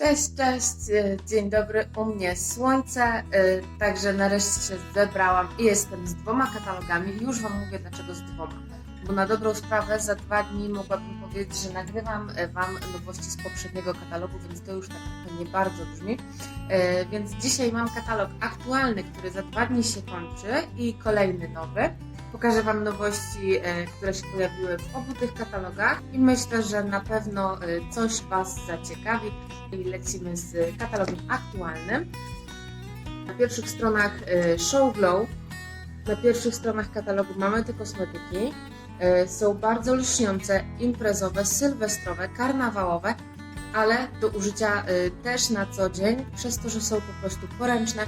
Cześć, cześć, e, dzień dobry, u mnie słońce, e, także nareszcie się zebrałam i jestem z dwoma katalogami. Już Wam mówię dlaczego z dwoma, bo na dobrą sprawę za dwa dni mogłabym powiedzieć, że nagrywam e, Wam nowości z poprzedniego katalogu, więc to już tak nie bardzo brzmi. Więc dzisiaj mam katalog aktualny, który za dwa dni się kończy i kolejny nowy. Pokażę Wam nowości, e, które się pojawiły w obu tych katalogach i myślę, że na pewno e, coś Was zaciekawi i lecimy z katalogiem aktualnym. Na pierwszych stronach e, Show Glow, na pierwszych stronach katalogu mamy te kosmetyki. Są bardzo lśniące, imprezowe, sylwestrowe, karnawałowe, ale do użycia też na co dzień, przez to, że są po prostu poręczne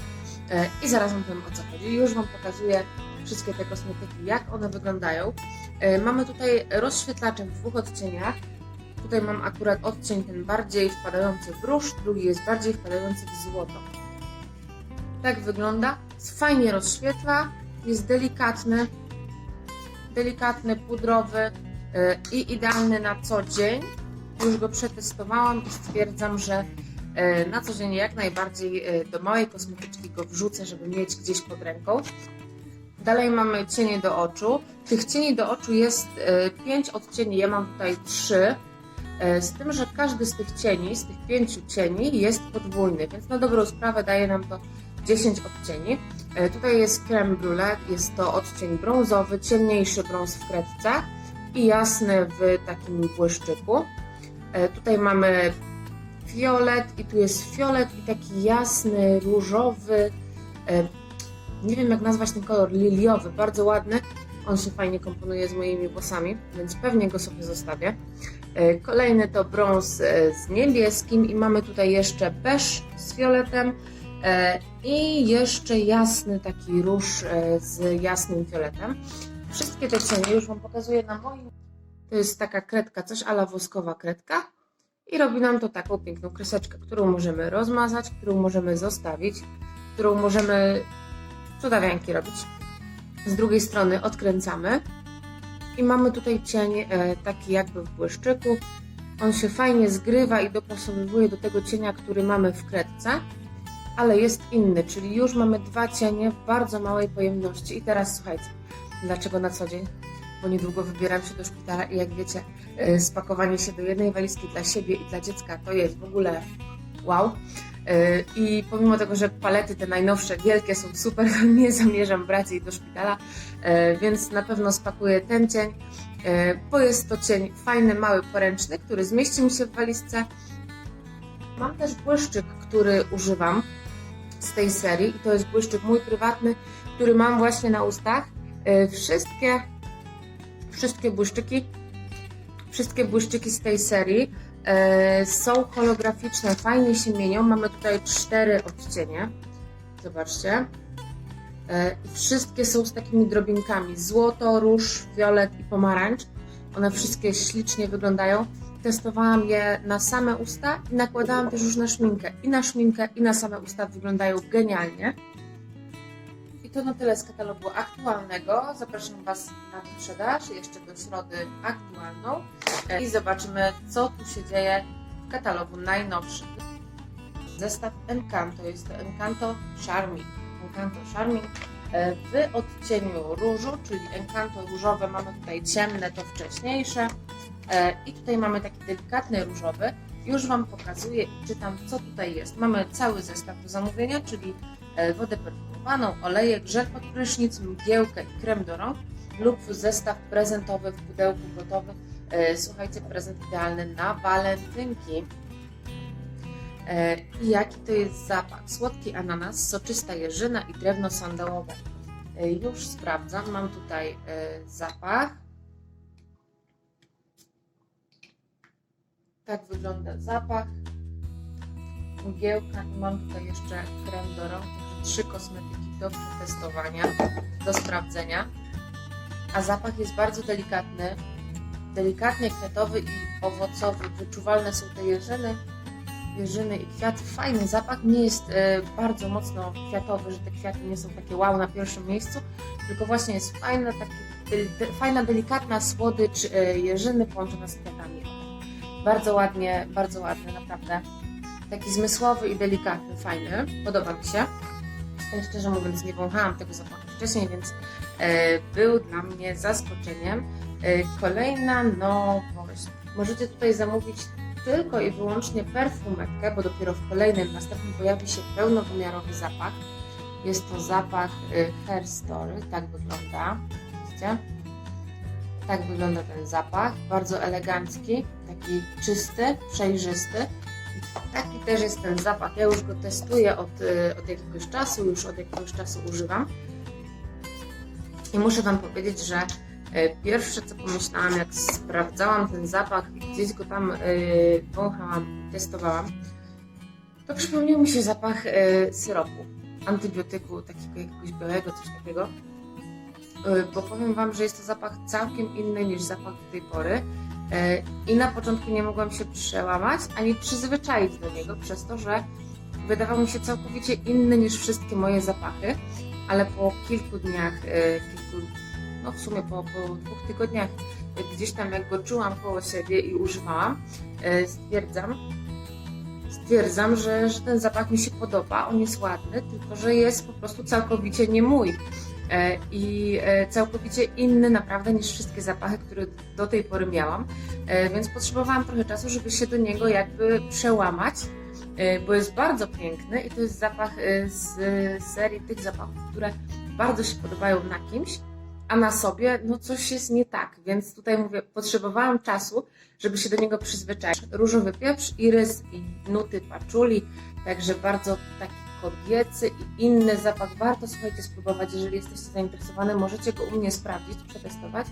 i zaraz Wam powiem o co chodzi. Już Wam pokazuję wszystkie te kosmetyki, jak one wyglądają. E, Mamy tutaj rozświetlacze w dwóch odcieniach. Tutaj mam akurat odcień ten bardziej wpadający w róż, drugi jest bardziej wpadający w złoto. Tak wygląda. Fajnie rozświetla, jest delikatny, delikatny, pudrowy e, i idealny na co dzień. Już go przetestowałam i stwierdzam, że e, na co dzień jak najbardziej do małej kosmetyczki go wrzucę, żeby mieć gdzieś pod ręką. Dalej mamy cienie do oczu. Tych cieni do oczu jest 5 odcieni, ja mam tutaj 3. Z tym, że każdy z tych cieni, z tych pięciu cieni jest podwójny, więc na dobrą sprawę daje nam to 10 odcieni. E, Tutaj jest creme brulee, jest to odcień brązowy, ciemniejszy brąz w kredce i jasny w takim błyszczyku. E, Tutaj mamy fiolet i tu jest fiolet i taki jasny, różowy, e, nie wiem jak nazwać ten kolor, liliowy, bardzo ładny. On się fajnie komponuje z moimi włosami, więc pewnie go sobie zostawię. E, Kolejny to brąz e, z niebieskim i mamy tutaj jeszcze beż z fioletem e, i jeszcze jasny taki róż z jasnym fioletem. Wszystkie te cienie już Wam pokazuję na moim. To jest taka kredka, coś ala woskowa kredka i robi nam to taką piękną kreseczkę, którą możemy rozmazać, którą możemy zostawić, którą możemy cudawianki robić. Z drugiej strony odkręcamy i mamy tutaj cień e, taki jakby w błyszczyku. On się fajnie zgrywa i dopasowuje do tego cienia, który mamy w kredce, ale jest inny, czyli już mamy dwa cienie w bardzo małej pojemności. I teraz słuchajcie, dlaczego na co dzień? Bo niedługo wybieram się do szpitala i jak wiecie, e, spakowanie się do jednej walizki dla siebie i dla dziecka to jest w ogóle wow. E, I pomimo tego, że palety te najnowsze, wielkie są super, nie zamierzam brać jej do szpitala, e, więc na pewno spakuję ten cień, e, bo jest to cień fajny, mały, poręczny, który zmieści mi się w walizce. Mam też błyszczyk, który używam z tej serii i to jest błyszczyk mój prywatny, który mam właśnie na ustach. Wszystkie, wszystkie błyszczyki, wszystkie błyszczyki z tej serii są holograficzne, fajnie się mienią. Mamy tutaj cztery odcienie. Zobaczcie. E, wszystkie są z takimi drobinkami. Złoto, róż, fiolet i pomarańcz. One wszystkie ślicznie wyglądają. Testowałam je na same usta i nakładałam też już na szminkę. I na szminkę, i na same usta wyglądają genialnie. To na tyle z katalogu aktualnego. Zapraszam Was na wyprzedaż jeszcze do środy aktualną i zobaczymy, co tu się dzieje w katalogu najnowszym. Zestaw Encanto jest to Encanto Charming. Encanto Charming e, w odcieniu różu, czyli Encanto różowe. Mamy tutaj ciemne, to wcześniejsze. E, I tutaj mamy taki delikatny różowy. Już Wam pokazuję i czytam, co tutaj jest. Mamy cały zestaw do zamówienia, czyli e, wodę perfumowaną, olejek, żel pod prysznic, mgiełkę i krem do rąk lub zestaw prezentowy w pudełku gotowy. E, Słuchajcie, prezent idealny na walentynki. E, I jaki to jest zapach? Słodki ananas, soczysta jeżyna i drewno sandałowe. E, Już sprawdzam. Mam tutaj zapach. Tak wygląda zapach. Mgiełka i mam tutaj jeszcze krem do rąk. Trzy kosmetyki do przetestowania, do sprawdzenia. A zapach jest bardzo delikatny. Delikatnie kwiatowy i owocowy. Wyczuwalne są te jeżyny jeżyny i kwiaty. Fajny zapach, nie jest e, bardzo mocno kwiatowy, że te kwiaty nie są takie wow na pierwszym miejscu, tylko właśnie jest fajna, taki, fajna delikatna słodycz e, jeżyny połączona z kwiatami. Bardzo ładnie, bardzo ładnie, naprawdę. Taki zmysłowy i delikatny, fajny. Podoba mi się. Szczerze mówiąc nie wąchałam tego zapachu wcześniej, więc e, był dla mnie zaskoczeniem. E, kolejna nowość. Możecie tutaj zamówić tylko i wyłącznie perfumetkę, bo dopiero w kolejnym, następnym pojawi się pełnowymiarowy zapach. Jest to zapach y, Hair Story, tak wygląda. Widzicie? Tak wygląda ten zapach, bardzo elegancki, taki czysty, przejrzysty. Taki też jest ten zapach. Ja już go testuję od, y, od jakiegoś czasu, już od jakiegoś czasu używam. I muszę Wam powiedzieć, że y, pierwsze co pomyślałam, jak sprawdzałam ten zapach, gdzieś go tam y, wąchałam, testowałam, to przypomniał mi się zapach y, syropu, antybiotyku takiego jakiegoś białego, coś takiego. Y, Bo powiem Wam, że jest to zapach całkiem inny niż zapach do tej pory. Y, I na początku nie mogłam się przełamać ani przyzwyczaić do niego, przez to, że wydawał mi się całkowicie inny niż wszystkie moje zapachy, ale po kilku dniach, y, kilku, no w sumie po, po dwóch tygodniach, gdzieś tam jak go czułam koło siebie i używałam, y, stwierdzam, stwierdzam, że, że ten zapach mi się podoba, on jest ładny, tylko że jest po prostu całkowicie nie mój. E, I e, całkowicie inny naprawdę niż wszystkie zapachy, które do tej pory miałam, E, więc potrzebowałam trochę czasu, żeby się do niego jakby przełamać, bo jest bardzo piękny i to jest zapach z serii tych zapachów, które bardzo się podobają na kimś, a na sobie no coś jest nie tak, więc tutaj mówię, potrzebowałam czasu, żeby się do niego przyzwyczaić. Różowy pieprz, irys i nuty paczuli, także bardzo taki kobiecy i inny zapach. Warto, słuchajcie, spróbować, jeżeli jesteście zainteresowane, możecie go u mnie sprawdzić, przetestować,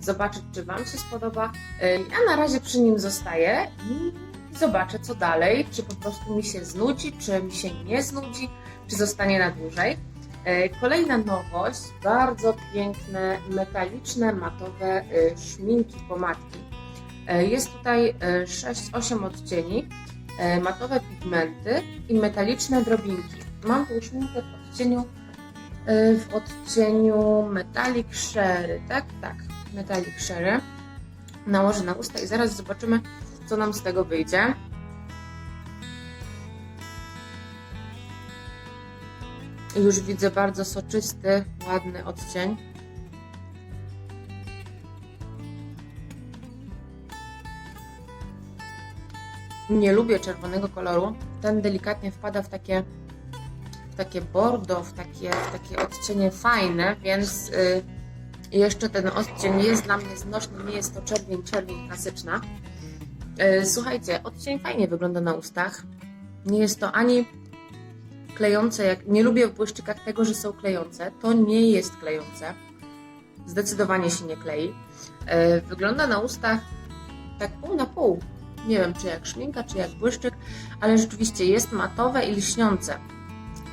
zobaczyć, czy Wam się spodoba. E, Ja na razie przy nim zostaję i zobaczę, co dalej, czy po prostu mi się znudzi, czy mi się nie znudzi, czy zostanie na dłużej. E, Kolejna nowość, bardzo piękne, metaliczne, matowe e, szminki, pomadki. E, Jest tutaj e, 6-8 odcieni, e, matowe pigmenty i metaliczne drobinki. Mam tą szminkę w odcieniu, e, w odcieniu Metallic Sherry, tak? Tak, Metallic Sherry. Nałożę na usta i zaraz zobaczymy, co nam z tego wyjdzie. Już widzę bardzo soczysty, ładny odcień. Nie lubię czerwonego koloru. Ten delikatnie wpada w takie, w takie bordo, w takie, w takie odcienie fajne, więc y, jeszcze ten odcień jest dla mnie znośny. Nie jest to czerwień, czerwień klasyczna. Y, słuchajcie, odcień fajnie wygląda na ustach. Nie jest to ani klejące, jak nie lubię w błyszczykach tego, że są klejące. To nie jest klejące. Zdecydowanie się nie klei. E, Wygląda na ustach tak pół na pół. Nie wiem, czy jak szminka, czy jak błyszczyk, ale rzeczywiście jest matowe i lśniące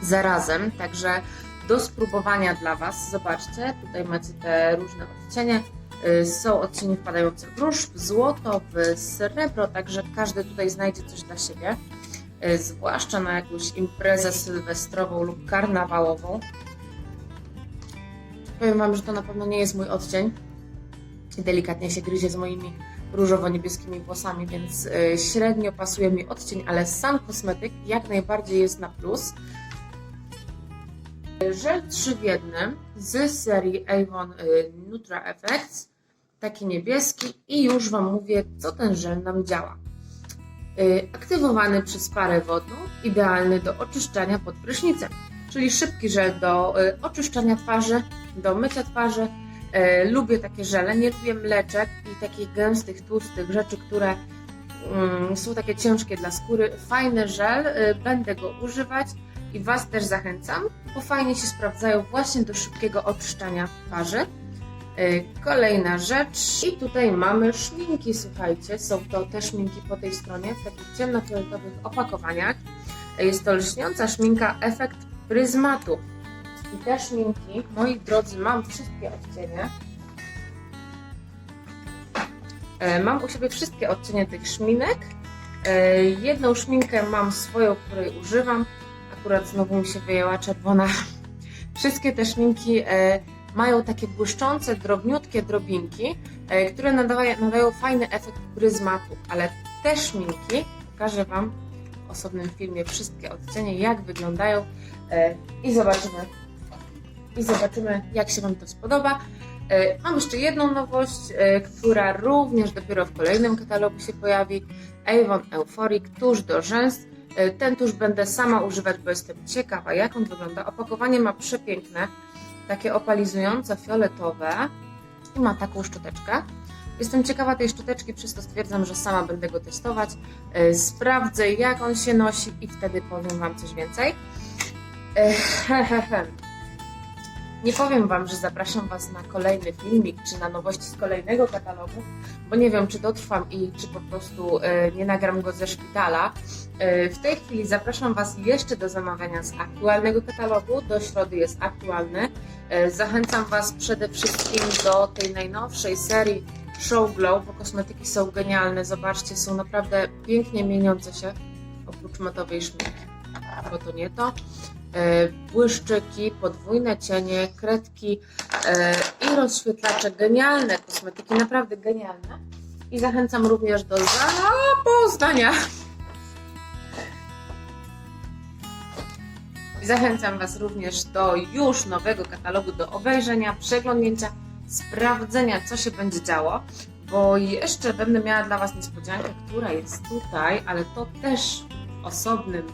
zarazem, także do spróbowania dla Was. Zobaczcie, tutaj macie te różne odcienie. Y, Są odcienie wpadające w róż, w złoto, w srebro, także każdy tutaj znajdzie coś dla siebie y, zwłaszcza na jakąś imprezę sylwestrową lub karnawałową. Powiem Wam, że to na pewno nie jest mój odcień. Delikatnie się gryzie z moimi różowo-niebieskimi włosami, więc y, średnio pasuje mi odcień, ale sam kosmetyk jak najbardziej jest na plus. Żel 3 w jednym z serii Avon y, Nutra Effects, taki niebieski i już Wam mówię, co ten żel nam działa. Y, Aktywowany przez parę wodną, idealny do oczyszczania pod prysznicem, czyli szybki żel do oczyszczania twarzy, do mycia twarzy. Y, Lubię takie żele, nie lubię mleczek i takich gęstych, tłustych rzeczy, które mm, są takie ciężkie dla skóry. Fajny żel, y, będę go używać i Was też zachęcam, bo fajnie się sprawdzają właśnie do szybkiego oczyszczania twarzy. Y, Kolejna rzecz. I tutaj mamy szminki, słuchajcie. Są to te szminki po tej stronie w takich ciemnofioletowych opakowaniach. Jest to lśniąca szminka Efekt Pryzmatu. I te szminki, moi drodzy, mam wszystkie odcienie. Y, Mam u siebie wszystkie odcienie tych szminek. Y, Jedną szminkę mam swoją, której używam. Akurat znowu mi się wyjęła czerwona. Wszystkie te szminki e, mają takie błyszczące, drobniutkie drobinki, e, które nadawają, nadają fajny efekt pryzmatu, ale te szminki, pokażę Wam w osobnym filmie wszystkie odcienie, jak wyglądają e, i zobaczymy, i zobaczymy, jak się Wam to spodoba. E, Mam jeszcze jedną nowość, e, która również dopiero w kolejnym katalogu się pojawi. Avon Euphoric tuż do rzęs. E, Ten tuż będę sama używać, bo jestem ciekawa, jak on wygląda. Opakowanie ma przepiękne, takie opalizujące, fioletowe i ma taką szczoteczkę. Jestem ciekawa tej szczoteczki, przez to stwierdzam, że sama będę go testować. Sprawdzę, jak on się nosi i wtedy powiem Wam coś więcej. Nie powiem Wam, że zapraszam Was na kolejny filmik czy na nowości z kolejnego katalogu, bo nie wiem, czy dotrwam i czy po prostu e, nie nagram go ze szpitala. E, w tej chwili zapraszam Was jeszcze do zamawiania z aktualnego katalogu. Do środy jest aktualny. E, zachęcam Was przede wszystkim do tej najnowszej serii Show Glow, bo kosmetyki są genialne. Zobaczcie, są naprawdę pięknie mieniące się, oprócz matowej szminki, bo to nie to. E, Błyszczyki, podwójne cienie, kredki e, i rozświetlacze. Genialne kosmetyki, naprawdę genialne. I zachęcam również do zapoznania. Zachęcam Was również do już nowego katalogu, do obejrzenia, przeglądnięcia, sprawdzenia, co się będzie działo, bo jeszcze będę miała dla Was niespodziankę, która jest tutaj, ale to też w osobnym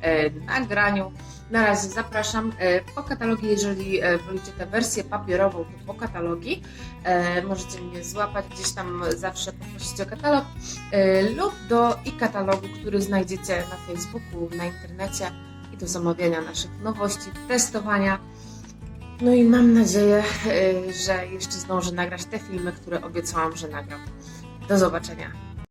e, nagraniu. Na razie zapraszam e, po katalogi, jeżeli e, wolicie tę wersję papierową, to po katalogi. E, możecie mnie złapać gdzieś tam zawsze poprosić o katalog lub do i katalogu, który znajdziecie na Facebooku, na internecie i do zamawiania naszych nowości, testowania. No i mam nadzieję, że jeszcze zdążę nagrać te filmy, które obiecałam, że nagram. Do zobaczenia.